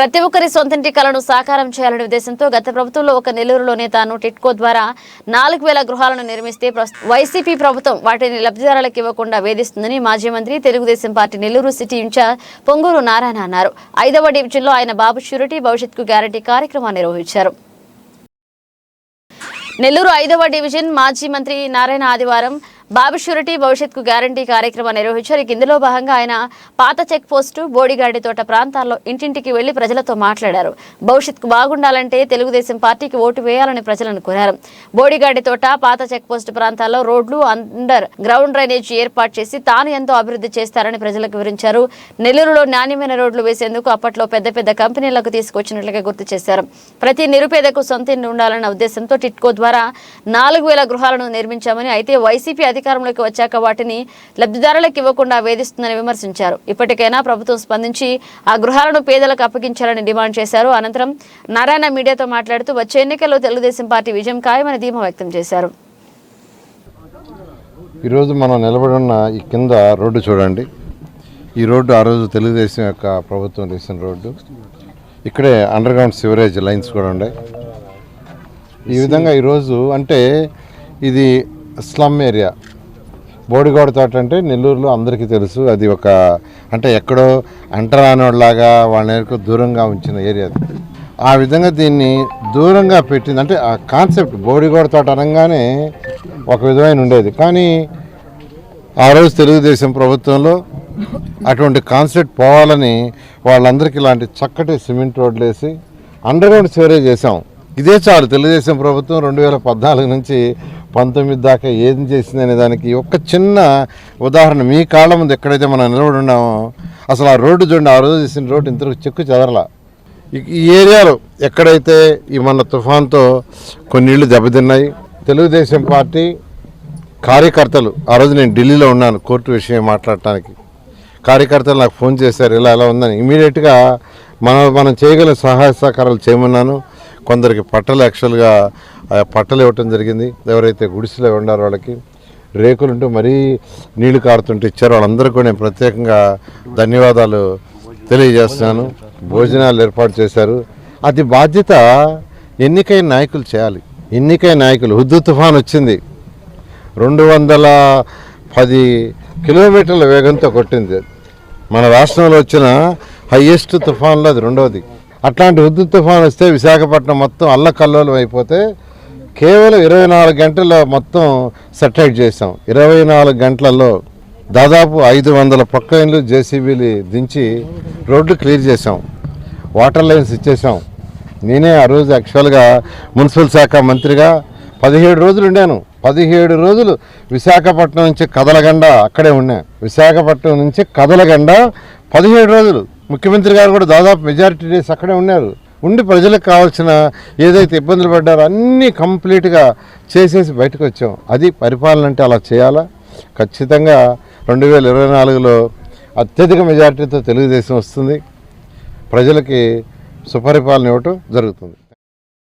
ప్రతి ఒక్కరి సొంతంటి కలను సాకారం చేయాలనే ఉద్దేశంతో గత ప్రభుత్వంలో ఒక నెల్లూరులోనే తాను టిట్కో ద్వారా నాలుగు వేల గృహాలను నిర్మిస్తే వైసీపీ ప్రభుత్వం వాటిని లబ్ధిదారులకు ఇవ్వకుండా వేధిస్తుందని మాజీ మంత్రి Telugu Desam party Nellore city in charge Ponguru Narayana అన్నారు. ఐదవ డివిజన్లో ఆయన బాబు షూరిటీ భవిష్యత్కు గ్యారంటీ కార్యక్రమాన్ని నిర్వహించారు. నెల్లూరు ఐదవ డివిజన్ మాజీ మంత్రి నారాయణ ఆదివారం బాబు షూరిటీ భవిష్యత్కు గ్యారంటీ కార్యక్రమం నిర్వహించారు. ఇందులో భాగంగా ఆయన పాత చెక్ పోస్టు బోడిగాడి తోట ప్రాంతాల్లో ఇంటింటికి వెళ్ళి ప్రజలతో మాట్లాడారు. భవిష్యత్కు బాగుండాలంటే తెలుగుదేశం పార్టీకి ఓటు వేయాలని ప్రజలను కోరారు. బోడిగాడి తోట పాత చెక్ పోస్టు ప్రాంతాల్లో రోడ్లు అండర్ గ్రౌండ్ డ్రైనేజ్ ఏర్పాటు చేసి తాను ఎంతో అభివృద్ధి చేస్తారని ప్రజలకు వివరించారు. నెల్లూరులో నాణ్యమైన రోడ్లు వేసేందుకు అప్పట్లో పెద్ద పెద్ద కంపెనీలకు తీసుకొచ్చినట్లుగా గుర్తు చేశారు. ప్రతి నిరుపేదకు సొంత ఉండాలన్న ఉద్దేశంతో టిట్కో ద్వారా నాలుగు వేల గృహాలను నిర్మించామని అయితే వైసీపీ అధికారంలోకి వచ్చాక వాటిని లబ్ధిదారులకు ఇవ్వకుండా వేధిస్తుందని విమర్శించారు. ఇప్పటికైనా ప్రభుత్వం స్పందించి ఆ గృహాలను పేదలకు అప్పగించాలని డిమాండ్ చేశారు. అనంతరం నారాయణ మీడియాతో మాట్లాడుతూ వచ్చే ఎన్నికల్లో తెలుగుదేశం పార్టీ విజయం ఖాయమని ధీమా వ్యక్తం చేశారు. ఈరోజు మనం నిలబడి ఉన్న ఈ కింద రోడ్డు చూడండి. ఈ రోడ్డు ఆ రోజు తెలుగుదేశం యొక్క ప్రభుత్వం తీసిన రోడ్డు. ఇక్కడే అండర్ గ్రౌండ్ సివరేజ్ లైన్స్ కూడా ఉన్నాయి. ఈ విధంగా ఈరోజు అంటే ఇది స్లమ్ ఏరియా. బోడిగోడ తోట అంటే నెల్లూరులో అందరికీ తెలుసు. అది ఒక అంటే ఎక్కడో అంటరానోడ్లాగా వాళ్ళ నేరకు దూరంగా ఉంచిన ఏరియా ఆ విధంగా దీన్ని దూరంగా పెట్టింది. అంటే ఆ కాన్సెప్ట్ బోడిగోడ తోట అనగానే ఒక విధమైన ఉండేది. కానీ ఆ రోజు తెలుగుదేశం ప్రభుత్వంలో అటువంటి కాన్సెప్ట్ పోవాలని వాళ్ళందరికీ ఇలాంటి చక్కటి సిమెంట్ రోడ్లు వేసి అండర్ గ్రౌండ్ సివరేజ్ చేసాం ఇదే చాలు తెలుగుదేశం ప్రభుత్వం రెండు వేల పద్నాలుగు నుంచి పంతొమ్మిది దాకా ఏం చేసింది అనే దానికి ఒక చిన్న ఉదాహరణ మీ కాళ్ళ ముందు ఎక్కడైతే మనం నిలబడి ఉన్నామో అసలు ఆ రోడ్డు చూడండి ఆ రోజు చేసిన రోడ్డు ఇంతకు చెక్కు చెదరలా. ఈ- ఏరియాలో ఎక్కడైతే ఈ మన తుఫాన్తో కొన్ని ఇళ్ళు దెబ్బతిన్నాయి తెలుగుదేశం పార్టీ కార్యకర్తలు ఆ రోజు నేను ఢిల్లీలో ఉన్నాను కోర్టు విషయం మాట్లాడటానికి. కార్యకర్తలు నాకు ఫోన్ చేశారు ఇలా ఎలా ఉందని. ఇమీడియట్గా మనం మనం చేయగల సహాయ సహకారాలు చేయమన్నాను. కొందరికి పట్టలు యాక్చువల్గా ఆ పట్టలు ఇవ్వటం జరిగింది. ఎవరైతే గుడిసెలో ఉన్నారో వాళ్ళకి రేకులుంటూ మరీ నీళ్ళు కారుతుంటే ఇచ్చారు. వాళ్ళందరికీ కూడా నేను ప్రత్యేకంగా ధన్యవాదాలు తెలియజేస్తున్నాను. భోజనాలు ఏర్పాటు చేశారు. అది బాధ్యత ఎన్నికైన నాయకులు చేయాలి. ఎన్నికైన నాయకులు. హుద్దు తుఫాన్ వచ్చింది. రెండు వందల పది కిలోమీటర్ల వేగంతో కొట్టింది. మన రాష్ట్రంలో వచ్చిన హయ్యెస్ట్ తుఫాన్లో అది రెండవది. అట్లాంటి ఉద్దు తుఫాన్ వస్తే విశాఖపట్నం మొత్తం అల్లకల్లోలం అయిపోతే కేవలం ఇరవై నాలుగు గంటల్లో మొత్తం సెటైట్ చేసాం ఇరవై నాలుగు గంటలలో దాదాపు ఐదు వందల పక్క ఇండ్లు జేసీబీలు దించి రోడ్లు క్లియర్ చేసాం వాటర్ లైన్స్ ఇచ్చేసాం నేనే ఆ రోజు యాక్చువల్గా మున్సిపల్ శాఖ మంత్రిగా పదిహేడు రోజులు ఉండాను. పదిహేడు రోజులు విశాఖపట్నం నుంచి కదలగండ అక్కడే ఉన్నా విశాఖపట్నం నుంచి కదలగండ పదిహేడు రోజులు. ముఖ్యమంత్రి గారు కూడా దాదాపు మెజారిటీ డేస్ అక్కడే ఉన్నారు. ఉండి ప్రజలకు కావాల్సిన ఏదైతే ఇబ్బందులు పడ్డారో అన్నీ కంప్లీట్గా చేసేసి బయటకు వచ్చాం. అది పరిపాలన అంటే అలా చేయాలా? ఖచ్చితంగా రెండు వేల ఇరవై నాలుగులో అత్యధిక మెజారిటీతో తెలుగుదేశం వస్తుంది. ప్రజలకి సుపరిపాలన ఇవ్వటం జరుగుతుంది.